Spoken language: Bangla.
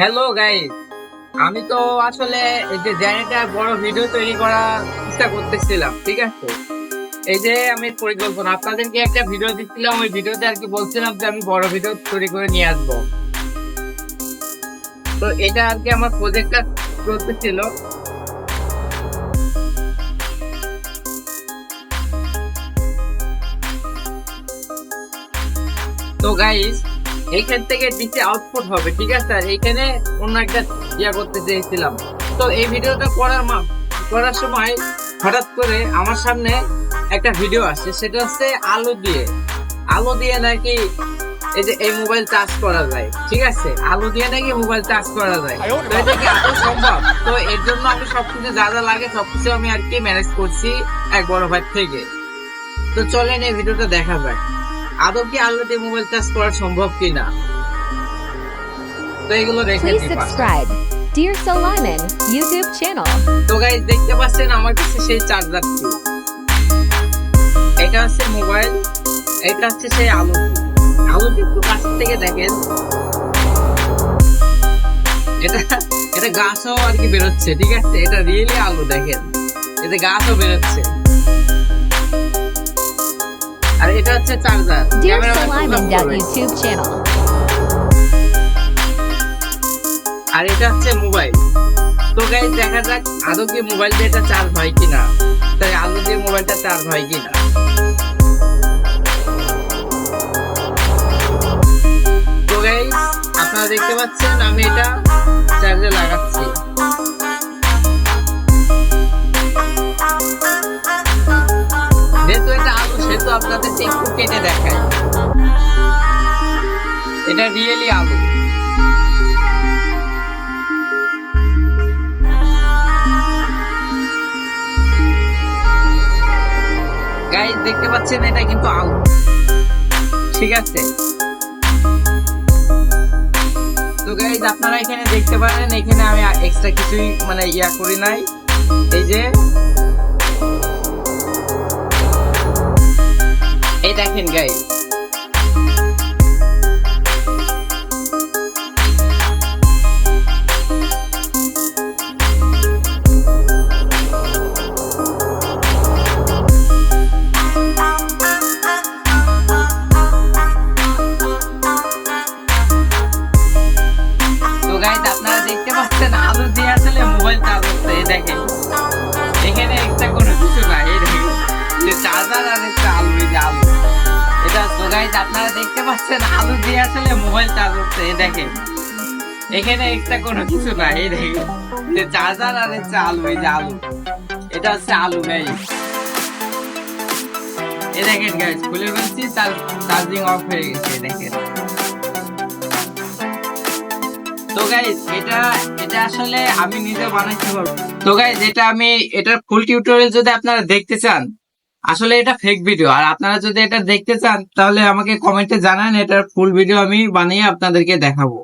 হ্যালো গাইস আমি তো আসলে এই যে জেনারেটার বড় ভিডিও তৈরি করার চেষ্টা করতেছিলাম, ঠিক আছে? এই যে আমি পরিকল্পনা, আপনাদেরকে একটা ভিডিও দিচ্ছিলাম, ওই ভিডিওতে আর কি বলছিলাম যে আমি বড় ভিডিও তৈরি করে নিয়ে আসব। তো এটা আর কি আমার প্রজেক্টটা চলতেছিল। তো গাইস এইখান থেকে নিচে আউটপুট হবে ঠিক আছে? আর এইখানে অন্য একটা ইয়া করতে চেয়েছিলাম। তো এই ভিডিওটা করার করার সময় হঠাৎ করে আমার সামনে একটা ভিডিও আসছে সেটা হচ্ছে আলো দিয়ে। আলো দিয়ে নাকি এই যে এই মোবাইল চার্জ করা যায় ঠিক আছে? আলো দিয়ে নাকি মোবাইল চার্জ করা যায়। তো এটা কি আদৌ সম্ভব? তো এর জন্য আমি সবকিছু যা যা লাগে সবকিছু আমি আর কি ম্যানেজ করছি এক বড় ভাই থেকে। তো চলেন এই ভিডিওটা দেখা যায় আদৌ কি আলো দিয়ে মোবাইল চার্জ করা সম্ভব কিনা? তো এগুলো নিবা। subscribe. Dear Solomon YouTube channel. তো গাইজ দেখতে পাচ্ছেন আমার কাছে সেই চার্জারটি এটা হচ্ছে মোবাইল এটা হচ্ছে সেই আলোটি আলোটি একটু কাছ থেকে দেখেন। এটা এটা গাছও আর কি বেরোচ্ছে ঠিক আছে? এটা রিয়েলি আলো দেখেন। এতে গাছও বেরোচ্ছে। আর এটা হচ্ছে চার্জার। YouTube channel. আর এটা হচ্ছে মোবাইল। তো গাইজ দেখা যাক আদৌ কি মোবাইল দিয়ে এটা চার্জ হয় কিনা। তাই আলো দিয়ে মোবাইলটা চার্জ হয় কিনা। তো গাইজ আপনারা দেখতে পাচ্ছেন আমি এটা চার্জে লাগাচ্ছি। আপনাদের একটু কেটে দেখায় এটা রিয়েলি আলো। গাইজ দেখতে পাচ্ছেন, এটা কিন্তু আলো। ঠিক আছে? তো গাইজ আপনারা এখানে দেখতে পারেন, এখানে আমি এক্সট্রা কিছুই মানে ইয়া করি নাই। এই যে দেখেন গাইজ তো গাইজ আপনারা দেখতে পাচ্ছেন, আলো দিয়ে আসলে মোবাইল চার্জ হচ্ছে এই দেখেন। গাইজ আপনারা দেখতে পাচ্ছেন আলো দিয়ে আসলে মোবাইল চার্জ হচ্ছে, এই দেখেন। এখানে এক্সট্রা কোনো কিছু এই দেখেন। যে চার্জার আর একটা আলো, এই যে আলো। এটা হচ্ছে আলু গাইজ এই দেখেন গাইজ খুলে ফেলছি চার্জিং অফ হয়ে গেছে দেখেন। তো গাইজ এটা এটা আসলে আমি নিজে বানাইতে পারব। তো গাইজ এটা আমি, এটার ফুল টিউটোরিয়াল যদি আপনারা দেখতে চান আসলে এটা ফেক ভিডিও আর আপনারা যদি এটা দেখতে চান, তাহলে আমাকে কমেন্টে জানান, এটার ফুল ভিডিও আমি বানিয়ে আপনাদেরকে দেখাবো।